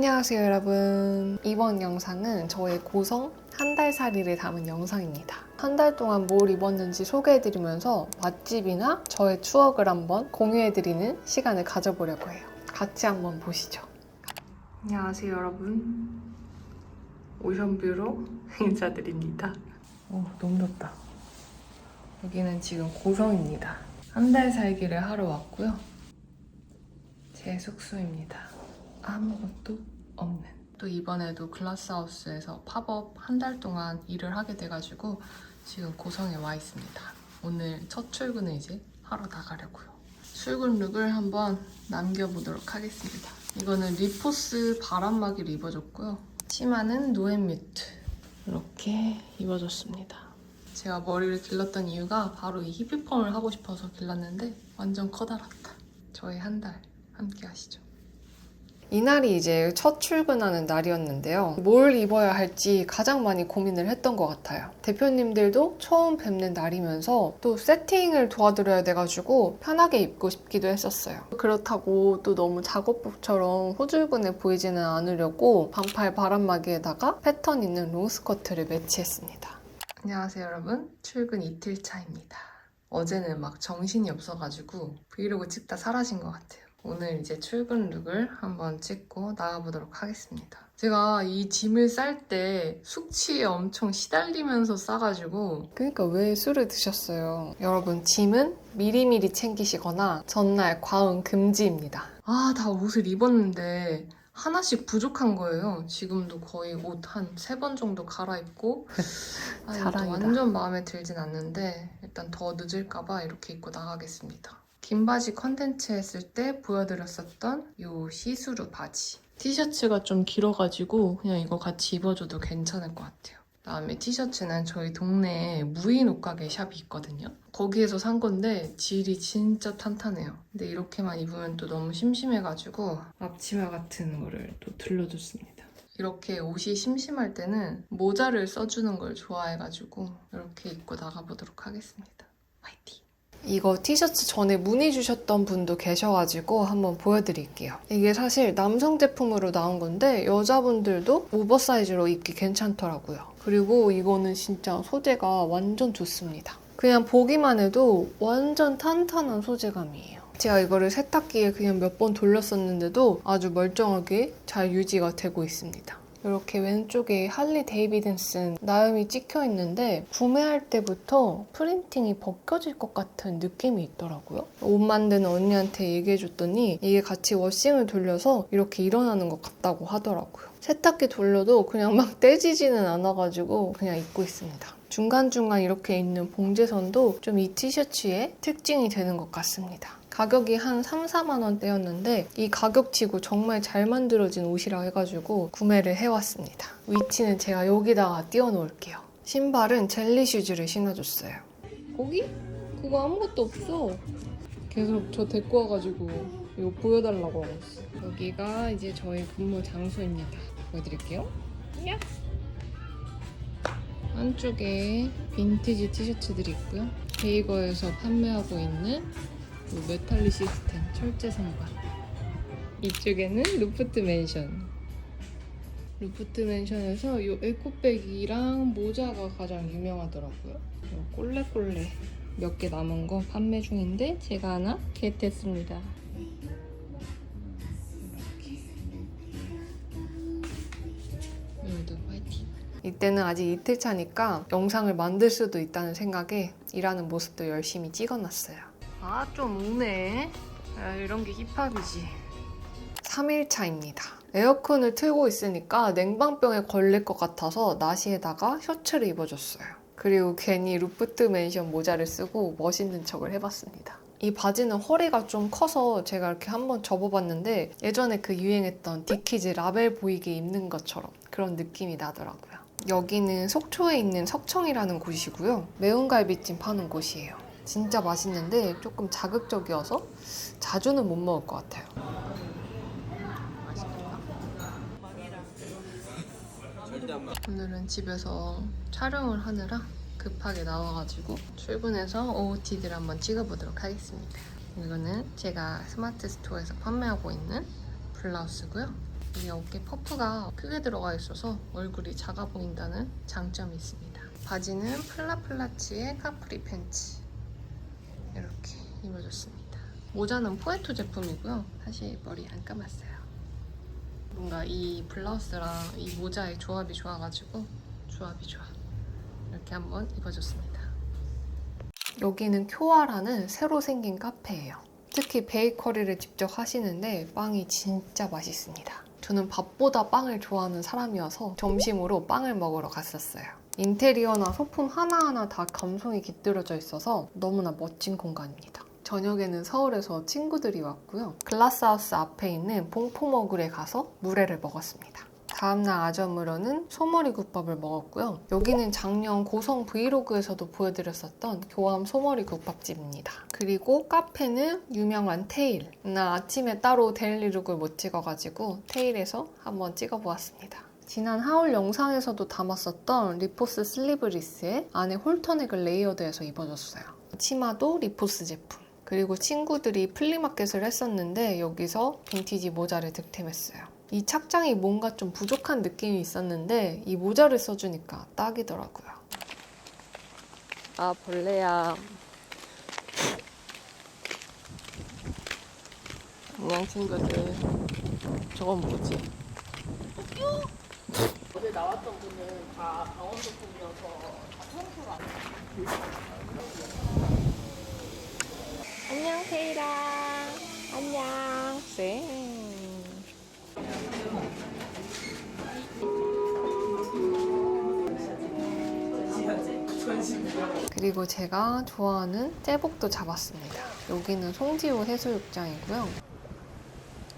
안녕하세요 여러분. 이번 영상은 저의 고성 한 달 살이를 담은 영상입니다. 한 달 동안 뭘 입었는지 소개해드리면서 맛집이나 저의 추억을 한번 공유해드리는 시간을 가져보려고 해요. 같이 한번 보시죠. 안녕하세요 여러분. 오션뷰로 인사드립니다. 오 너무 덥다. 여기는 지금 고성입니다. 한 달 살기를 하러 왔고요. 제 숙소입니다 아무것도 없는. 또 이번에도 글라스하우스에서 팝업 한 달 동안 일을 하게 돼가지고 지금 고성에 와 있습니다. 오늘 첫 출근을 이제 하러 나가려고요. 출근 룩을 한번 남겨보도록 하겠습니다. 이거는 리포스 바람막이를 입어줬고요. 치마는 노앤뮤트 이렇게 입어줬습니다. 제가 머리를 길렀던 이유가 바로 이 히피펌을 하고 싶어서 길렀는데 완전 커다랗다. 저의 한 달 함께 하시죠. 이날이 이제 첫 출근하는 날이었는데요. 뭘 입어야 할지 가장 많이 고민을 했던 것 같아요. 대표님들도 처음 뵙는 날이면서 또 세팅을 도와드려야 돼가지고 편하게 입고 싶기도 했었어요. 그렇다고 또 너무 작업복처럼 호줄근해 보이지는 않으려고 반팔 바람막이에다가 패턴 있는 롱스커트를 매치했습니다. 안녕하세요 여러분. 출근 이틀 차입니다. 어제는 막 정신이 없어가지고 브이로그 찍다 사라진 것 같아요. 오늘 이제 출근 룩을 한번 찍고 나가보도록 하겠습니다. 제가 이 짐을 쌀 때 숙취에 엄청 시달리면서 싸가지고 그러니까 왜 술을 드셨어요? 여러분 짐은 미리미리 챙기시거나 전날 과응 금지입니다. 아 다 옷을 입었는데 하나씩 부족한 거예요. 지금도 거의 옷 한 세 번 정도 갈아입고 아, 자랑이다. 완전 마음에 들진 않는데 일단 더 늦을까봐 이렇게 입고 나가겠습니다. 긴 바지 컨텐츠 했을 때 보여드렸었던 이 시스루 바지. 티셔츠가 좀 길어가지고 그냥 이거 같이 입어줘도 괜찮을 것 같아요. 그다음에 티셔츠는 저희 동네에 무인 옷가게 샵이 있거든요. 거기에서 산 건데 질이 진짜 탄탄해요. 근데 이렇게만 입으면 또 너무 심심해가지고 앞치마 같은 거를 또 들려줬습니다. 이렇게 옷이 심심할 때는 모자를 써주는 걸 좋아해가지고 이렇게 입고 나가보도록 하겠습니다. 화이팅! 이거 티셔츠 전에 문의 주셨던 분도 계셔가지고 한번 보여드릴게요. 이게 사실 남성 제품으로 나온 건데 여자분들도 오버사이즈로 입기 괜찮더라고요. 그리고 이거는 진짜 소재가 완전 좋습니다. 그냥 보기만 해도 완전 탄탄한 소재감이에요. 제가 이거를 세탁기에 그냥 몇 번 돌렸었는데도 아주 멀쩡하게 잘 유지가 되고 있습니다. 이렇게 왼쪽에 할리 데이비든슨 나음이 찍혀 있는데 구매할 때부터 프린팅이 벗겨질 것 같은 느낌이 있더라고요. 옷 만드는 언니한테 얘기해줬더니 이게 같이 워싱을 돌려서 이렇게 일어나는 것 같다고 하더라고요. 세탁기 돌려도 그냥 막 떼지지는 않아가지고 그냥 입고 있습니다. 중간중간 이렇게 있는 봉제선도 좀 이 티셔츠의 특징이 되는 것 같습니다. 가격이 한 3, 4만 원대였는데 이 가격치고 정말 잘 만들어진 옷이라 해가지고 구매를 해왔습니다. 위치는 제가 여기다가 띄워놓을게요. 신발은 젤리 슈즈를 신어줬어요. 거기? 그거 아무것도 없어. 계속 저 데리고 와가지고 이거 보여달라고 하고 있어. 여기가 이제 저희 근무 장소입니다. 보여드릴게요. 야! 한쪽에 빈티지 티셔츠들이 있고요. 베이거에서 판매하고 있는 이 메탈리 시스템 철제 선반. 이쪽에는 루프트 맨션. 루프트 맨션에서 이 에코백이랑 모자가 가장 유명하더라고요. 요 꼴레꼴레 몇 개 남은 거 판매 중인데 제가 하나 겟했습니다. 이때는 아직 이틀 차니까 영상을 만들 수도 있다는 생각에 일하는 모습도 열심히 찍어놨어요. 아, 좀 우네. 아, 이런 게 힙합이지. 3일 차입니다. 에어컨을 틀고 있으니까 냉방병에 걸릴 것 같아서 나시에다가 셔츠를 입어줬어요. 그리고 괜히 루프트 맨션 모자를 쓰고 멋있는 척을 해봤습니다. 이 바지는 허리가 좀 커서 제가 이렇게 한번 접어봤는데 예전에 그 유행했던 디키즈 라벨 보이게 입는 것처럼 그런 느낌이 나더라고요. 여기는 속초에 있는 석청이라는 곳이고요. 매운 갈비찜 파는 곳이에요. 진짜 맛있는데 조금 자극적이어서 자주는 못 먹을 것 같아요. 오늘은 집에서 촬영을 하느라 급하게 나와가지고 출근해서 OOTD를 한번 찍어보도록 하겠습니다. 이거는 제가 스마트 스토어에서 판매하고 있는 블라우스고요. 여기 어깨 퍼프가 크게 들어가 있어서 얼굴이 작아 보인다는 장점이 있습니다. 바지는 플라플라치의 카프리 팬츠 입어줬습니다. 모자는 포에토 제품이고요. 사실 머리 안 감았어요. 뭔가 이 블라우스랑 이 모자의 조합이 좋아가지고 조합이 좋아. 이렇게 한번 입어줬습니다. 여기는 쿄아라는 새로 생긴 카페예요. 특히 베이커리를 직접 하시는데 빵이 진짜 맛있습니다. 저는 밥보다 빵을 좋아하는 사람이어서 점심으로 빵을 먹으러 갔었어요. 인테리어나 소품 하나하나 다 감성이 깃들어져 있어서 너무나 멋진 공간입니다. 저녁에는 서울에서 친구들이 왔고요. 글라스하우스 앞에 있는 봉포머굴에 가서 물회를 먹었습니다. 다음날 아점으로는 소머리 국밥을 먹었고요. 여기는 작년 고성 브이로그에서도 보여드렸었던 교암 소머리 국밥집입니다. 그리고 카페는 유명한 테일. 나 아침에 따로 데일리룩을 못 찍어가지고 테일에서 한번 찍어보았습니다. 지난 하울 영상에서도 담았었던 리포스 슬리브리스에 안에 홀터넥을 레이어드해서 입어줬어요. 치마도 리포스 제품. 그리고 친구들이 플리마켓을 했었는데 여기서 빈티지 모자를 득템했어요. 이 착장이 뭔가 좀 부족한 느낌이 있었는데 이 모자를 써주니까 딱이더라고요. 아 벌레야. 안녕 친구들. 저건 뭐지? 어제 나왔던 분은 다 강원 소품이어서 안 녕 테이라. 안녕. 네. 그리고 제가 좋아하는 째복도 잡았습니다. 여기는 송지호 해수욕장이고요.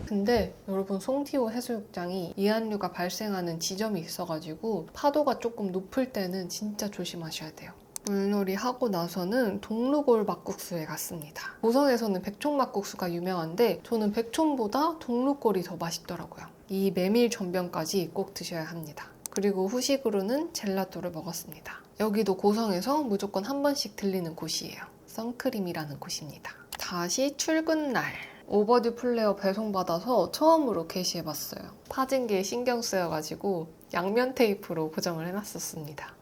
근데 여러분 송티오 해수욕장이 이한류가 발생하는 지점이 있어가지고 파도가 조금 높을 때는 진짜 조심하셔야 돼요. 물놀이 하고 나서는 동루골 막국수에 갔습니다. 고성에서는 백촌 막국수가 유명한데 저는 백촌보다 동루골이 더 맛있더라고요. 이 메밀 전병까지 꼭 드셔야 합니다. 그리고 후식으로는 젤라또를 먹었습니다. 여기도 고성에서 무조건 한 번씩 들리는 곳이에요. 선크림이라는 곳입니다. 다시 출근 날. 오버드 플레어 배송받아서 처음으로 게시해봤어요. 파진기에 신경 쓰여가지고 양면 테이프로 고정을 해놨었습니다.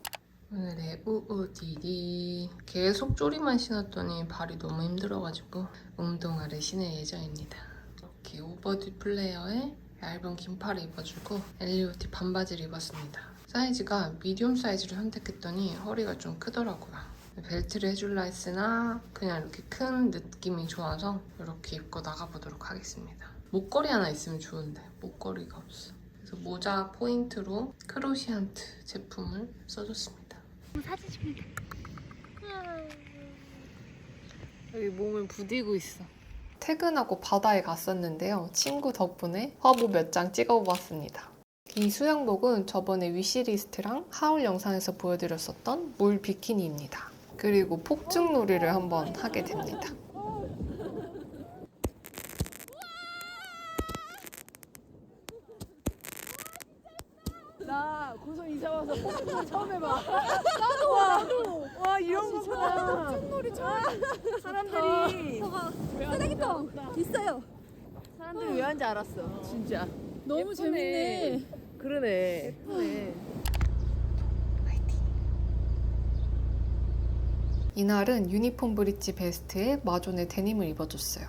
오늘의 우우디디 계속 쪼리만 신었더니 발이 너무 힘들어가지고 운동화를 신을 예정입니다. 이렇게 오버드 플레어에 얇은 긴팔을 입어주고 엘리오티 반바지를 입었습니다. 사이즈가 미디움 사이즈를 선택했더니 허리가 좀 크더라고요. 벨트를 해줄라 했으나 그냥 이렇게 큰 느낌이 좋아서 이렇게 입고 나가보도록 하겠습니다. 목걸이 하나 있으면 좋은데 목걸이가 없어. 그래서 모자 포인트로 크로시안트 제품을 써줬습니다. 사진 찍는다. 여기 몸을 부디고 있어. 퇴근하고 바다에 갔었는데요. 친구 덕분에 화보 몇 장 찍어보았습니다. 이 수영복은 저번에 위시리스트랑 하울 영상에서 보여드렸었던 물 비키니입니다. 그리고 폭죽놀이를 한번 하게 됩니다. 나 와서 폭죽놀이 처음 해봐. 나도 와, 나도. 와 이런 거구나. 폭죽놀이 처음. 사람들이 쓰레기통 있어요. 사람들이 왜 하는지 알았어. 진짜. 너무 예쁘네. 재밌네. 그러네. 예쁘네. 이날은 유니폼 브릿지 베스트에 마존의 데님을 입어줬어요.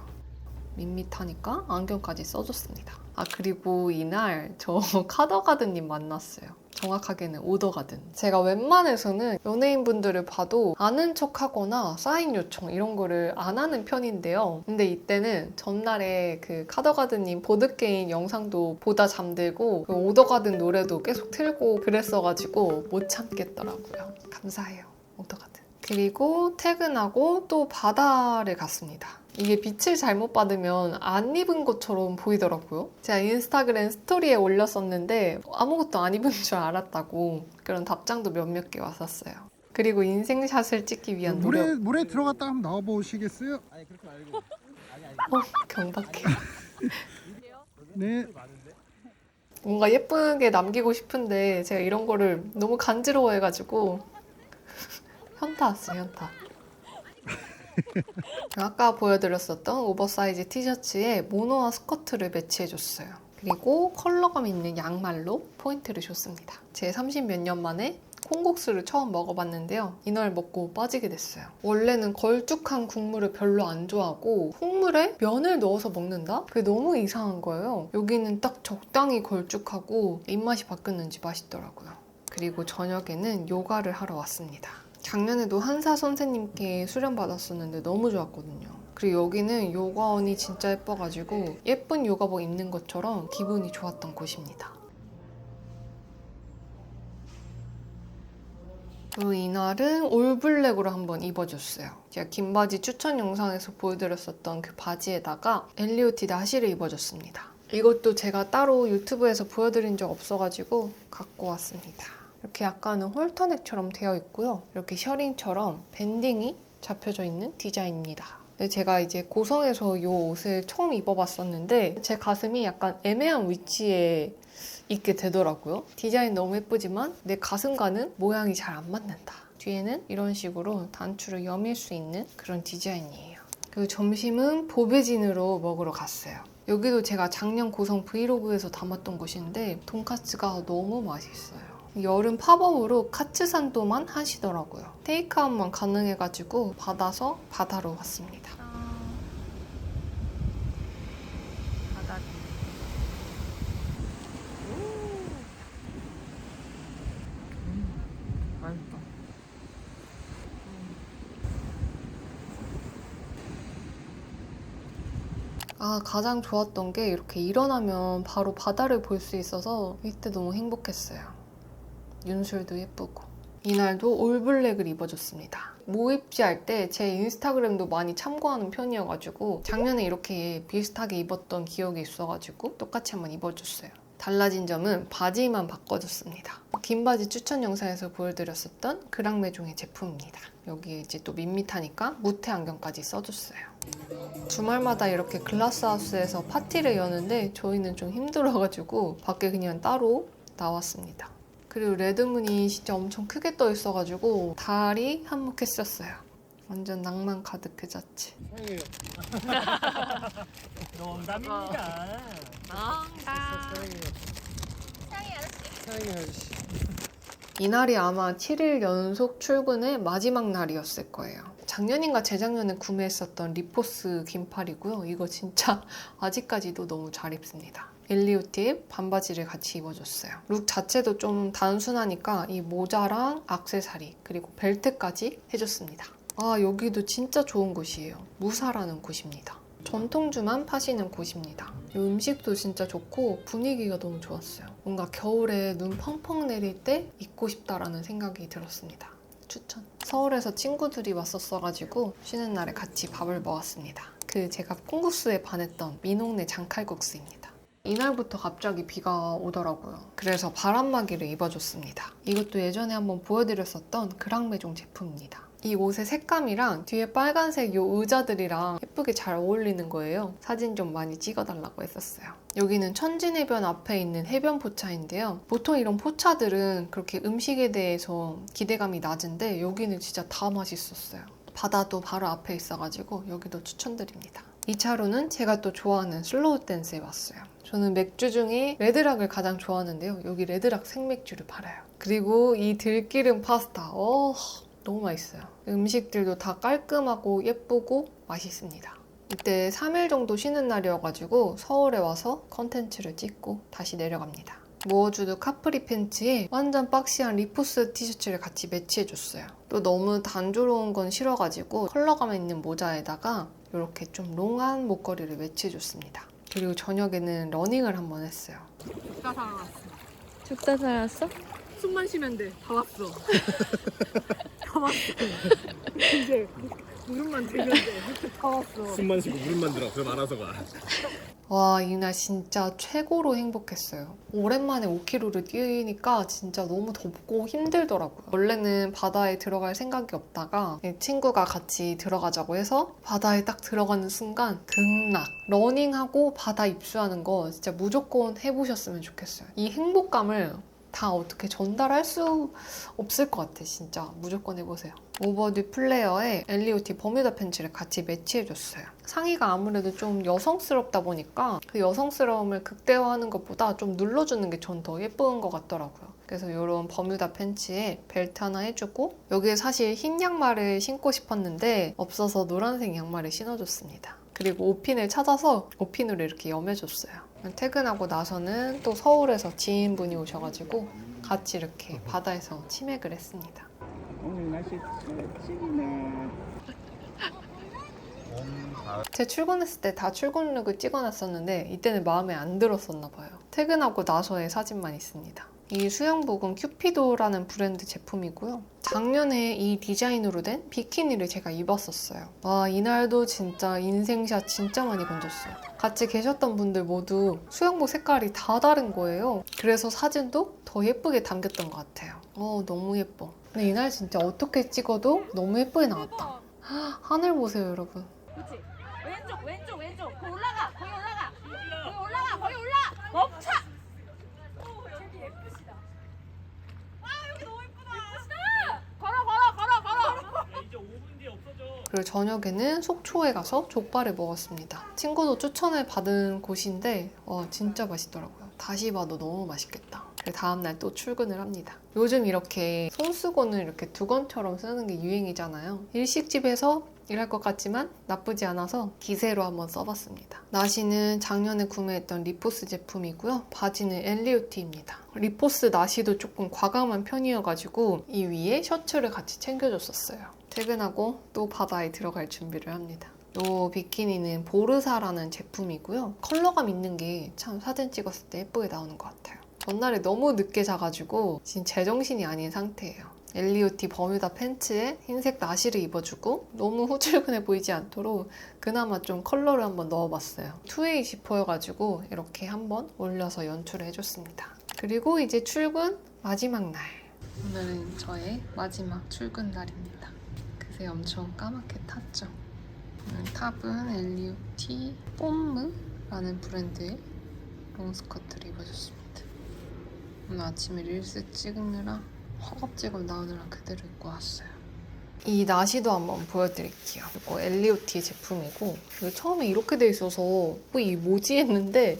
밋밋하니까 안경까지 써줬습니다. 아 그리고 이날 저 카더가든님 만났어요. 정확하게는 오더가든. 제가 웬만해서는 연예인분들을 봐도 아는 척 하거나 사인 요청 이런 거를 안 하는 편인데요. 근데 이때는 전날에 그 카더가든님 보드게임 영상도 보다 잠들고 그 오더가든 노래도 계속 틀고 그랬어가지고 못 참겠더라고요. 감사해요, 오더가든. 그리고 퇴근하고 또 바다를 갔습니다. 이게 빛을 잘못 받으면 안 입은 것처럼 보이더라고요. 제가 인스타그램 스토리에 올렸었는데 아무것도 안 입은 줄 알았다고 그런 답장도 몇몇 개 왔었어요. 그리고 인생샷을 찍기 위한 물에 노력. 물에 들어갔다 한번 나와 보시겠어요? 어, 경박해. 네. 뭔가 예쁘게 남기고 싶은데 제가 이런 거를 너무 간지러워해가지고 현타 왔어요, 현타. 아까 보여드렸었던 오버사이즈 티셔츠에 모노와 스커트를 매치해줬어요. 그리고 컬러감 있는 양말로 포인트를 줬습니다. 제 30 몇 년 만에 콩국수를 처음 먹어봤는데요. 이날 먹고 빠지게 됐어요. 원래는 걸쭉한 국물을 별로 안 좋아하고 국물에 면을 넣어서 먹는다? 그게 너무 이상한 거예요. 여기는 딱 적당히 걸쭉하고 입맛이 바뀌었는지 맛있더라고요. 그리고 저녁에는 요가를 하러 왔습니다. 작년에도 한사 선생님께 수련 받았었는데 너무 좋았거든요. 그리고 여기는 요가원이 진짜 예뻐가지고 예쁜 요가복 입는 것처럼 기분이 좋았던 곳입니다. 그리고 이날은 올블랙으로 한번 입어줬어요. 제가 긴 바지 추천 영상에서 보여드렸었던 그 바지에다가 엘리오티 나시를 입어줬습니다. 이것도 제가 따로 유튜브에서 보여드린 적 없어가지고 갖고 왔습니다. 이렇게 약간은 홀터넥처럼 되어 있고요. 이렇게 셔링처럼 밴딩이 잡혀져 있는 디자인입니다. 제가 이제 고성에서 이 옷을 처음 입어봤었는데 제 가슴이 약간 애매한 위치에 입게 되더라고요. 디자인 너무 예쁘지만 내 가슴과는 모양이 잘 안 맞는다. 뒤에는 이런 식으로 단추를 여밀 수 있는 그런 디자인이에요. 그리고 점심은 보베진으로 먹으러 갔어요. 여기도 제가 작년 고성 브이로그에서 담았던 곳인데 돈까스가 너무 맛있어요. 여름 팝업으로 카츠산도만 하시더라고요. 테이크아웃만 가능해가지고 받아서 바다로 왔습니다. 바다. 맛있다. 아, 가장 좋았던 게 이렇게 일어나면 바로 바다를 볼 수 있어서 이때 너무 행복했어요. 윤술도 예쁘고. 이날도 올블랙을 입어줬습니다. 모입지 할때 제 인스타그램도 많이 참고하는 편이어가지고 작년에 이렇게 비슷하게 입었던 기억이 있어가지고 똑같이 한번 입어줬어요. 달라진 점은 바지만 바꿔줬습니다. 긴 바지 추천 영상에서 보여드렸었던 그랑메종의 제품입니다. 여기 이제 또 밋밋하니까 무태 안경까지 써줬어요. 주말마다 이렇게 글라스하우스에서 파티를 여는데 저희는 좀 힘들어가지고 밖에 그냥 따로 나왔습니다. 그리고 레드문이 진짜 엄청 크게 떠 있어가지고 달이 한몫했었어요. 완전 낭만 가득 그 자체. 농담입니다. 사랑해 아저씨. 이날이 아마 7일 연속 출근의 마지막 날이었을 거예요. 작년인가 재작년에 구매했었던 리포스 긴팔이고요. 이거 진짜 아직까지도 너무 잘 입습니다. 엘리오팁 반바지를 같이 입어줬어요. 룩 자체도 좀 단순하니까 이 모자랑 악세사리 그리고 벨트까지 해줬습니다. 아 여기도 진짜 좋은 곳이에요. 무사라는 곳입니다. 전통주만 파시는 곳입니다. 이 음식도 진짜 좋고 분위기가 너무 좋았어요. 뭔가 겨울에 눈 펑펑 내릴 때 입고 싶다라는 생각이 들었습니다. 추천. 서울에서 친구들이 왔었어가지고 쉬는 날에 같이 밥을 먹었습니다. 그 제가 콩국수에 반했던 민옥네 장칼국수입니다. 이날부터 갑자기 비가 오더라고요. 그래서 바람막이를 입어줬습니다. 이것도 예전에 한번 보여드렸었던 그랑메종 제품입니다. 이 옷의 색감이랑 뒤에 빨간색 요 의자들이랑 예쁘게 잘 어울리는 거예요. 사진 좀 많이 찍어달라고 했었어요. 여기는 천진해변 앞에 있는 해변 포차인데요. 보통 이런 포차들은 그렇게 음식에 대해서 기대감이 낮은데 여기는 진짜 다 맛있었어요. 바다도 바로 앞에 있어가지고 여기도 추천드립니다. 2차로는 제가 또 좋아하는 슬로우 댄스에 왔어요. 저는 맥주 중에 레드락을 가장 좋아하는데요. 여기 레드락 생맥주를 팔아요. 그리고 이 들기름 파스타. 어, 너무 맛있어요. 음식들도 다 깔끔하고 예쁘고 맛있습니다. 이때 3일 정도 쉬는 날이어가지고 서울에 와서 컨텐츠를 찍고 다시 내려갑니다. 모어주드 카프리 팬츠에 완전 박시한 리포스 티셔츠를 같이 매치해줬어요. 또 너무 단조로운 건 싫어가지고 컬러감 있는 모자에다가 이렇게 좀 롱한 목걸이를 매치해줬습니다. 그리고 저녁에는 러닝을 한번 했어요. 다 살아왔어. 죽다 살았어? 숨만 쉬면 돼. 다 왔어. 다 왔어. 이제 무릎만 대면 돼. 다 왔어. 숨만 쉬고 물만 들어. 그럼 알아서 가. 와, 이날 진짜 최고로 행복했어요. 오랜만에 5km를 뛰니까 진짜 너무 덥고 힘들더라고요. 원래는 바다에 들어갈 생각이 없다가 친구가 같이 들어가자고 해서 바다에 딱 들어가는 순간 극락. 러닝하고 바다 입수하는 거 진짜 무조건 해보셨으면 좋겠어요. 이 행복감을 다 어떻게 전달할 수 없을 것 같아 진짜 무조건 해보세요 오버듀 플레이어에 엘리오티 버뮤다 팬츠를 같이 매치해줬어요. 상의가 아무래도 좀 여성스럽다 보니까 그 여성스러움을 극대화하는 것보다 좀 눌러주는 게 전 더 예쁜 것 같더라고요. 그래서 이런 버뮤다 팬츠에 벨트 하나 해주고 여기에 사실 흰 양말을 신고 싶었는데 없어서 노란색 양말을 신어줬습니다. 그리고 오핀을 찾아서 오핀으로 이렇게 염해줬어요. 퇴근하고 나서는 또 서울에서 지인분이 오셔가지고 같이 이렇게 바다에서 치맥을 했습니다. 오늘 날씨 찌기네. 제 출근했을 때 다 출근룩을 찍어놨었는데 이때는 마음에 안 들었었나 봐요. 퇴근하고 나서의 사진만 있습니다. 이 수영복은 큐피도라는 브랜드 제품이고요. 작년에 이 디자인으로 된 비키니를 제가 입었었어요. 와, 이날도 진짜 인생샷 진짜 많이 건졌어요. 같이 계셨던 분들 모두 수영복 색깔이 다 다른 거예요. 그래서 사진도 더 예쁘게 담겼던 것 같아요. 어, 너무 예뻐. 근데 이날 진짜 어떻게 찍어도 너무 예쁘게 나왔다. 하늘 보세요, 여러분. 그렇지. 왼쪽 왼쪽 왼쪽. 거기 올라가. 거기 올라가. 거기 올라가. 거기 올라. 멈춰. 여기 예쁘시다. 아 여기 너무 예쁘다. 예쁘시다. 걸어 걸어 걸어 걸어. 이제 5분 뒤에 없어져. 그리고 저녁에는 속초에 가서 족발을 먹었습니다. 친구도 추천을 받은 곳인데 와 진짜 맛있더라고요. 다시 봐도 너무 맛있겠다. 다음날 또 출근을 합니다. 요즘 이렇게 손수건을 이렇게 두건처럼 쓰는 게 유행이잖아요. 일식집에서 일할 것 같지만 나쁘지 않아서 기세로 한번 써봤습니다. 나시는 작년에 구매했던 리포스 제품이고요. 바지는 엘리오티입니다. 리포스 나시도 조금 과감한 편이어가지고 이 위에 셔츠를 같이 챙겨줬었어요. 퇴근하고 또 바다에 들어갈 준비를 합니다. 이 비키니는 보르사라는 제품이고요. 컬러감 있는 게 참 사진 찍었을 때 예쁘게 나오는 것 같아요. 전날에 너무 늦게 자가지고 지금 제정신이 아닌 상태예요. 엘리오티 버뮤다 팬츠에 흰색 나시를 입어주고 너무 후줄근해 보이지 않도록 그나마 좀 컬러를 한번 넣어봤어요. 투웨이 지퍼여가지고 이렇게 한번 올려서 연출을 해줬습니다. 그리고 이제 출근 마지막 날. 오늘은 저의 마지막 출근 날입니다. 그새 엄청 까맣게 탔죠. 오늘 탑은 엘리오티 뽐무라는 브랜드의 롱스커트를 입어줬습니다. 오늘 아침에 릴스 찍느라 허겁지겁 나오느라 그대로 입고 왔어요. 이 나시도 한번 보여드릴게요. 이거 엘리오티 제품이고 이거 처음에 이렇게 돼 있어서 뭐이 뭐지 했는데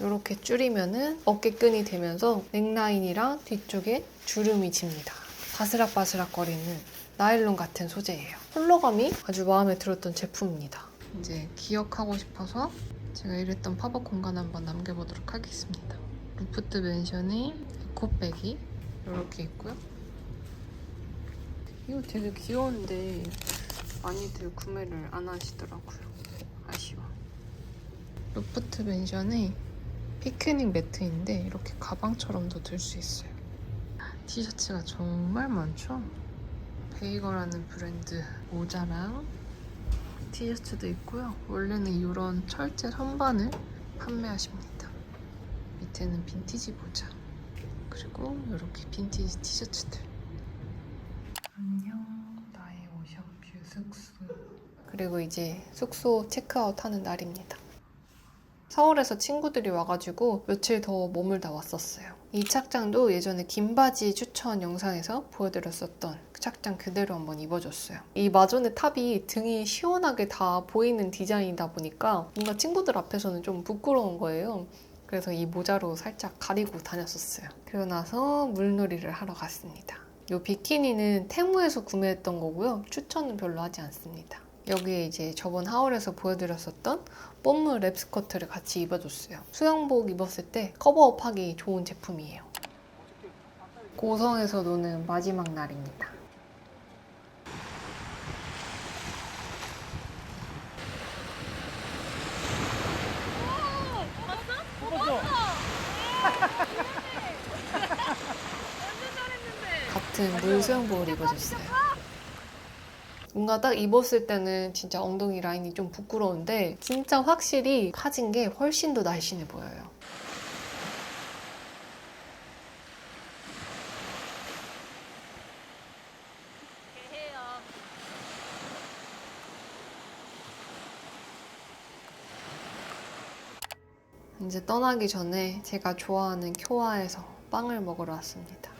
이렇게 줄이면은 어깨끈이 되면서 넥라인이랑 뒤쪽에 주름이 집니다. 바스락바스락 거리는 나일론 같은 소재예요. 컬러감이 아주 마음에 들었던 제품입니다. 이제 기억하고 싶어서 제가 일했던 팝업 공간 한번 남겨보도록 하겠습니다. 루프트 맨션의 에코백이 이렇게 있고요. 이거 되게 귀여운데 많이들 구매를 안 하시더라고요. 아쉬워. 루프트 맨션의 피크닉 매트인데 이렇게 가방처럼도 들 수 있어요. 티셔츠가 정말 많죠? 베이거라는 브랜드 모자랑 티셔츠도 있고요. 원래는 이런 철제 선반을 판매하십니다. 밑에는 빈티지 모자 그리고 이렇게 빈티지 티셔츠들. 안녕 나의 오션뷰 숙소. 그리고 이제 숙소 체크아웃 하는 날입니다. 서울에서 친구들이 와가지고 며칠 더 머물다 왔었어요. 이 착장도 예전에 긴 바지 추천 영상에서 보여드렸었던 그 착장 그대로 한번 입어줬어요. 이 마존의 탑이 등이 시원하게 다 보이는 디자인이다 보니까 뭔가 친구들 앞에서는 좀 부끄러운 거예요. 그래서 이 모자로 살짝 가리고 다녔었어요. 그러고 나서 물놀이를 하러 갔습니다. 이 비키니는 테무에서 구매했던 거고요. 추천은 별로 하지 않습니다. 여기에 이제 저번 하울에서 보여드렸었던 뽐무 랩스커트를 같이 입어줬어요. 수영복 입었을 때 커버업하기 좋은 제품이에요. 고성에서 노는 마지막 날입니다. 같은 물 수영복을 입어줬어요. 뭔가 딱 입었을 때는 진짜 엉덩이 라인이 좀 부끄러운데 진짜 확실히 파진 게 훨씬 더 날씬해 보여요. 이제 떠나기 전에 제가 좋아하는 쿄아에서 빵을 먹으러 왔습니다.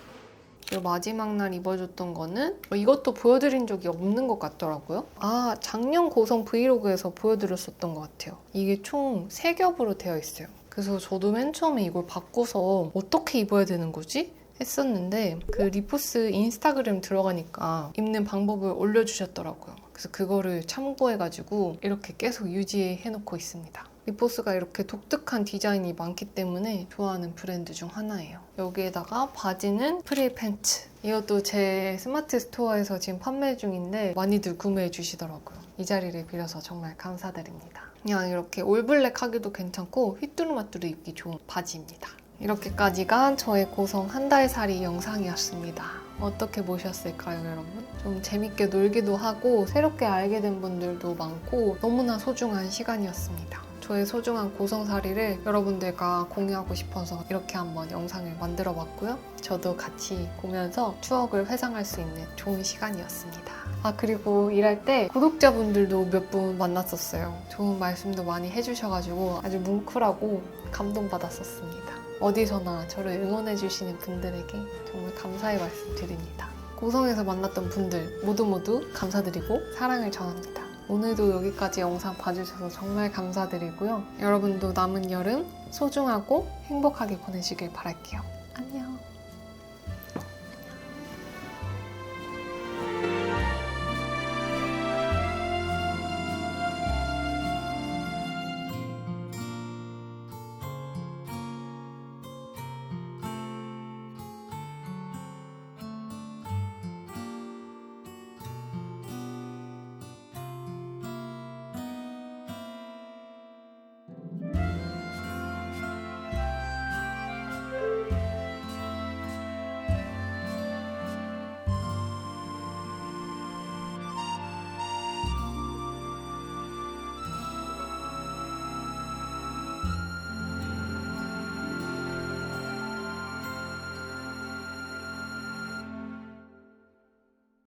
그리고 마지막 날 입어줬던 거는 어, 이것도 보여드린 적이 없는 것 같더라고요. 아 작년 고성 브이로그에서 보여드렸었던 것 같아요. 이게 총 3겹으로 되어 있어요. 그래서 저도 맨 처음에 이걸 바꿔서 어떻게 입어야 되는 거지? 했었는데 그 리포스 인스타그램 들어가니까 입는 방법을 올려주셨더라고요. 그래서 그거를 참고해가지고 이렇게 계속 유지해 놓고 있습니다. 리포스가 이렇게 독특한 디자인이 많기 때문에 좋아하는 브랜드 중 하나예요. 여기에다가 바지는 프릴 팬츠. 이것도 제 스마트 스토어에서 지금 판매 중인데 많이들 구매해 주시더라고요. 이 자리를 빌어서 정말 감사드립니다. 그냥 이렇게 올블랙 하기도 괜찮고 휘뚜루마뚜루 입기 좋은 바지입니다. 이렇게까지가 저의 고성 한 달 살이 영상이었습니다. 어떻게 보셨을까요, 여러분? 좀 재밌게 놀기도 하고 새롭게 알게 된 분들도 많고 너무나 소중한 시간이었습니다. 저의 소중한 고성살이를 여러분들과 공유하고 싶어서 이렇게 한번 영상을 만들어 봤고요. 저도 같이 보면서 추억을 회상할 수 있는 좋은 시간이었습니다. 아, 그리고 일할 때 구독자분들도 몇 분 만났었어요. 좋은 말씀도 많이 해주셔가지고 아주 뭉클하고 감동받았었습니다. 어디서나 저를 응원해주시는 분들에게 정말 감사의 말씀 드립니다. 고성에서 만났던 분들 모두 모두 감사드리고 사랑을 전합니다. 오늘도 여기까지 영상 봐주셔서 정말 감사드리고요. 여러분도 남은 여름 소중하고 행복하게 보내시길 바랄게요. 안녕.